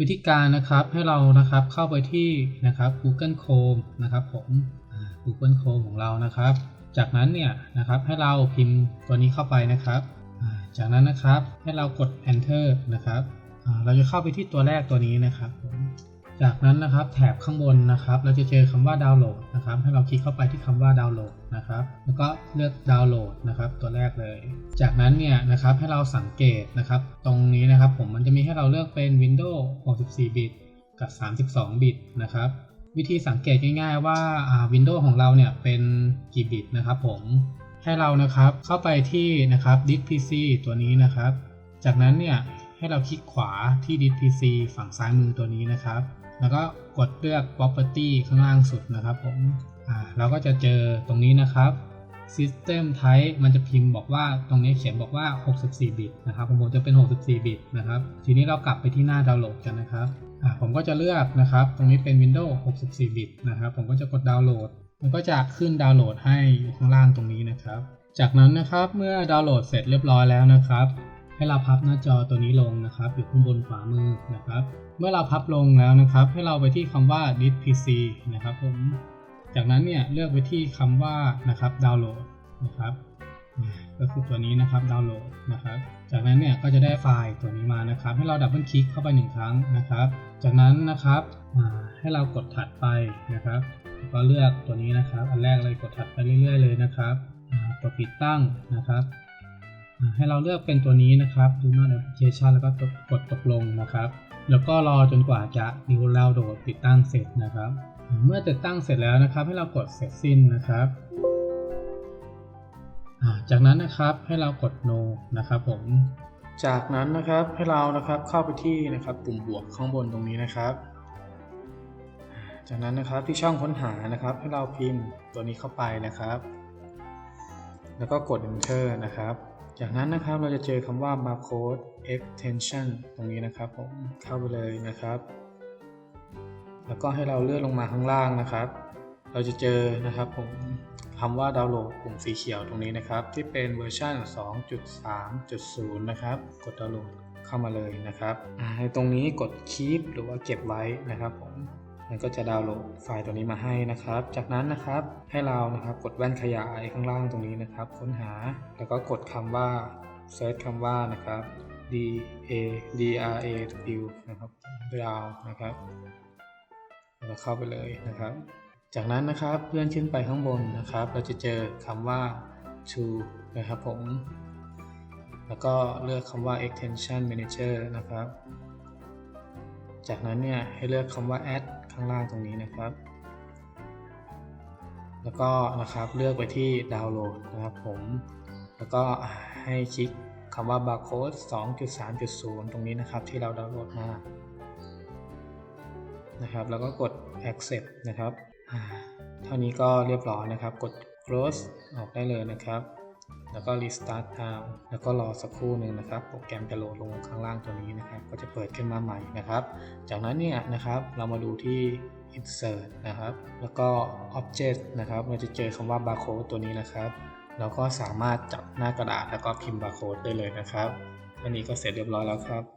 วิธีการนะครับให้เรานะครับเข้าไปที่นะครับ Google Chrome นะครับผม Google Chrome ของเรานะครับ จากนั้นเนี่ยนะครับให้เราพิมพ์ตัวนี้เข้าไปนะครับ จากนั้นนะครับให้เรากด Enter นะครับเราจะเข้าไปที่ตัวแรกตัวนี้นะครับผม จากนั้นนะครับแถบข้างบนนะครับ เราจะเจอคำว่าดาวน์โหลดนะครับ ให้เราคลิกเข้าไปที่คำว่าดาวน์โหลดนะครับ แล้วก็เลือกดาวน์โหลดนะครับ ตัวแรกเลย จากนั้นเนี่ยนะครับให้เราสังเกตนะครับ ตรงนี้นะครับผมมันจะมีให้เราเลือกเป็น Windows 64 บิตกับ 32 บิตนะครับ วิธีสังเกตง่ายๆว่าอ่า Windows ของเราเนี่ยเป็นกี่บิตนะครับผมให้เรานะครับเข้าไปที่นะครับ Disk PC ตัวนี้นะครับ จากนั้นเนี่ยให้เราคลิกขวาที่ Disk PC ฝั่งซ้ายมือตัวนี้นะครับ แล้วก็กดเลือก property ข้างล่างสุดนะครับผมอ่าเราก็จะเจอตรงนี้นะครับ System Type มันจะพิมพ์บอกว่าตรงนี้เขียนบอกว่า 64 บิตนะครับผมจะเป็น 64 บิตนะครับ ทีนี้เรากลับไปที่หน้าดาวน์โหลดกันนะครับอ่าผมก็จะเลือกนะครับ ตรงนี้เป็น Windows 64 บิตนะครับ ผมก็จะกดดาวน์โหลด มันก็จะขึ้นดาวน์โหลดให้อยู่ข้างล่างตรงนี้นะครับ จากนั้นนะครับเมื่อดาวน์โหลดเสร็จเรียบร้อยแล้วนะครับ ให้เราพับหน้าจอตัวนี้ลงนะครับ อยู่ข้างบนขวามือนะครับ เมื่อเราพับลงแล้วนะครับ ให้เราไปที่คำว่า disk pc นะครับผม จากนั้นเนี่ยเลือกไปที่คำว่านะครับดาวน์โหลดนะครับ ก็คือตัวนี้นะครับดาวน์โหลดนะครับ จากนั้นเนี่ยก็จะได้ไฟล์ตัวนี้มานะครับ ให้เราดับเบิลคลิกเข้าไปหนึ่งครั้งนะครับ จากนั้นนะครับให้เรากดถัดไปนะครับแล้วก็เลือกตัวนี้นะครับ อันแรกเลยกดถัดไปเรื่อย ๆ เลยนะครับกดติดตั้งนะครับ ให้เราเลือกเป็นตัวนี้นะครับ Do not application แล้วก็กดตกลงนะครับ แล้วก็รอจนกว่าจะดิวดาวโหลดติดตั้งเสร็จนะครับ เมื่อติดตั้งเสร็จแล้วนะครับ ให้เรากดเสร็จสิ้นนะครับจากนั้นนะครับให้เรากด no นะครับผม จากนั้นนะครับให้เรานะครับเข้าไปที่นะครับปุ่มบวกข้างบนตรงนี้นะครับ จากนั้นนะครับที่ช่องค้นหานะครับ ให้เราพิมพ์ตัวนี้เข้าไปนะครับ แล้วก็กด enter นะครับ จากนั้นนะครับเราจะเจอคำว่า barcode extension ตรงนี้นะครับผมเข้าไปเลยนะครับ แล้วก็ให้เราเลื่อนลงมาข้างล่างนะครับ เราจะเจอนะครับผมคำว่าดาวน์โหลดปุ่มสีเขียวตรงนี้นะครับ ที่เป็นเวอร์ชัน2.3.0 นะครับ กดดาวน์โหลดเข้ามาเลยนะครับในตรงนี้กด keep หรือว่าเก็บไว้นะครับผม มันก็จะดาวน์โหลดไฟล์ตัวนี้มาให้นะครับ จากนั้นนะครับให้เรานะครับกดแว่นขยายข้างล่างตรงนี้นะครับ ค้นหาแล้วก็กดคำว่า search คำว่านะครับ d a d r a w นะครับดาวนะครับเราเข้าไปเลยนะครับ จากนั้นนะครับเลื่อนขึ้นไปข้างบนนะครับ เราจะเจอคำว่า to นะครับผม แล้วก็เลือกคำว่า extension manager นะครับ จากนั้นเนี่ยให้เลือกคำว่า add ข้างล่างตรงนี้นะครับ แล้วก็นะครับเลือกไปที่ดาวน์โหลดนะครับผม แล้วก็ให้คลิกคำว่า barcode 2.3.0 ตรงนี้นะครับที่เราดาวน์โหลดมานะครับแล้วก็กด accept นะครับ เท่านี้ก็เรียบร้อยนะครับ กด close ออกได้เลยนะครับ แล้วก็ restart time แล้วก็รอสักครู่หนึ่งนะครับ โปรแกรมจะโหลดลงข้างล่างตัวนี้นะครับ ก็จะเปิดขึ้นมาใหม่นะครับ จากนั้นเนี่ยนะครับ เรามาดูที่ insert นะครับ แล้วก็ object นะครับ เราจะเจอคำว่า barcode ตัวนี้นะครับ เราก็สามารถจับหน้ากระดาษแล้วก็พิมพ์ barcode ได้เลยนะครับอันนี้ก็เสร็จเรียบร้อยแล้วครับ